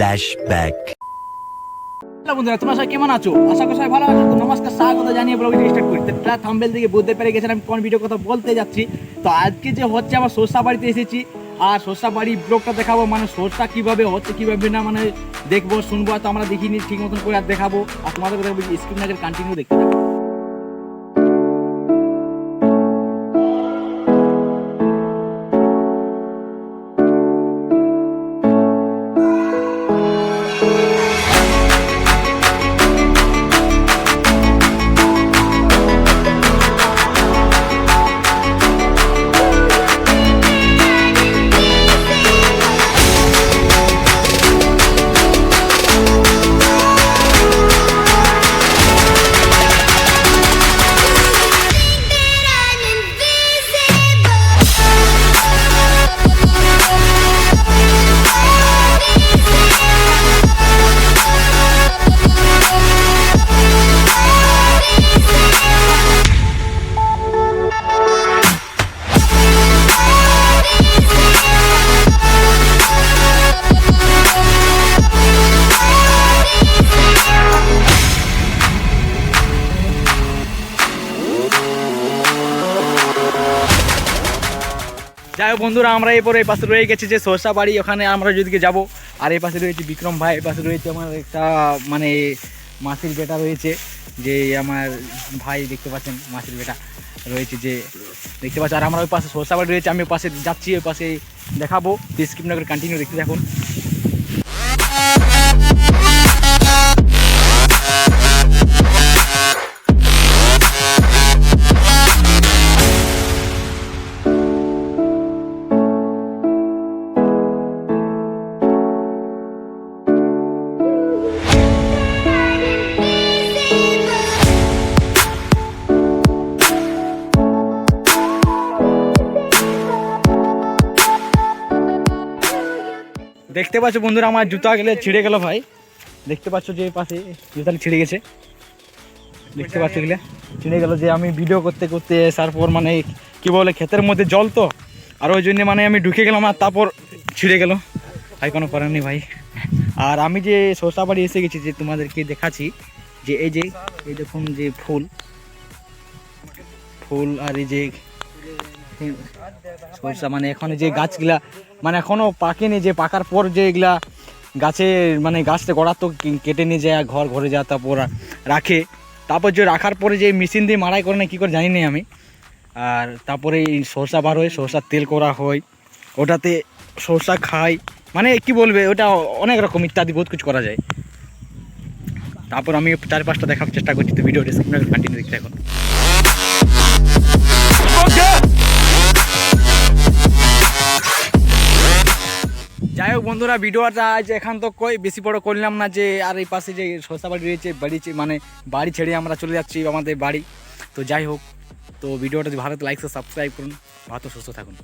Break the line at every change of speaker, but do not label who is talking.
Flashback.
Hello বন্ধুরা, তোমরা সবাই কেমন আছো? আশা করি সবাই ভালো আছো। তো নমস্কার, স্বাগত জানিয়ে ব্লগটি স্টার্ট করি। তো থাম্বেল থেকে বুঝতে পেরে গেছেন, আমি কোন ভিডিও কথা বলতে যাচ্ছি? তো আজকে যে হচ্ছে, আমার সরষা বাড়িতে এসেছি। আর সরষা বাড়ি ব্লগটা দেখাবো মানে সরষা কীভাবে হচ্ছে, কীভাবে না মানে দেখব, শুনব তো আমরা দেখিনি, ঠিক মতন করে আর দেখাবো। আর তোমাদেরকে দেখব স্ক্রিন নাগের কন্টিনিউ দেখতে থাকো। যাই বন্ধুরা, আমরা এরপরে এই পাশে রয়ে গেছি যে সরষা বাড়ি, ওখানে আমরা যদি যাব, আর এই পাশে রয়েছে বিক্রম ভাই, এই পাশে রয়েছে আমার একটা মানে মাসির বেটা রয়েছে, যে আমার ভাই দেখতে পাচ্ছেন, মাসির বেটা রয়েছে যে, দেখতে পাচ্ছি আর আমরা ওই পাশে সরষা বাড়ি রয়েছে, আমি ওই পাশে যাচ্ছি, ওই পাশে দেখাবো স্ক্রিপ্ট কান্টিনিউ কন্টিনিউ দেখতে থাকুন। দেখতে পাচ্ছ বন্ধুরা, আমার জুতা গেলে ছিঁড়ে গেল ভাই। দেখতে পাচ্ছ যে পাশে জুতা ছিঁড়ে গেছে। দেখতে পাচ্ছ গেলে ছিঁড়ে গেল যে আমি ভিডিও করতে করতে তারপর মানে কি বলে, ক্ষেতের মধ্যে জল তো। আর ওই জন্য মানে আমি ঢুকে গেলাম আর তারপর ছিঁড়ে গেল। ভাই, কোনো করার নেই ভাই। আর আমি যে সরষা বাড়ি এসে গেছি যে তোমাদেরকে দেখাচ্ছি, যে এই যে, এই দেখুন যে ফুল। ফুল আর এই যে সরষা মানে এখন যে গাছগুলা মানে এখনও পাকেনি, যে পাকার পর যে এগুলা গাছে মানে গাছটা গোড়া তো কেটে নিয়ে যায়, ঘর ঘরে যায়, তারপর রাখে। তারপর যে রাখার পরে যে মেশিন দিয়ে মারাই করে না, কী করে জানি না আমি। আর তারপরে এই সরষা বার হয় সরষার তেল করা হয়। ওটাতে সরষা খাই। মানে কি বলবে, ওটা অনেক রকম ইত্যাদি, বহুত কিছু করা যায়। তারপর আমি চার পাঁচটা দেখার চেষ্টা করছি, তো ভিডিও ডিসক্রিপশনে কন্টিনিউ দেখতে এখন যাই হোক বন্ধুরা ভিডিওটা আজ এখান তো কই, বেশি বড় করলাম না যে আর এই পাশে যে সস্তা বাড়ি রয়েছে, বাড়ি মানে বাড়ি ছেড়ে আমরা চলে যাচ্ছি আমাদের বাড়ি। তো যাই হোক, তো ভিডিওটা যদি ভালো লাইক সাবস্ক্রাইব করুন। ভালো সুস্থ থাকুন।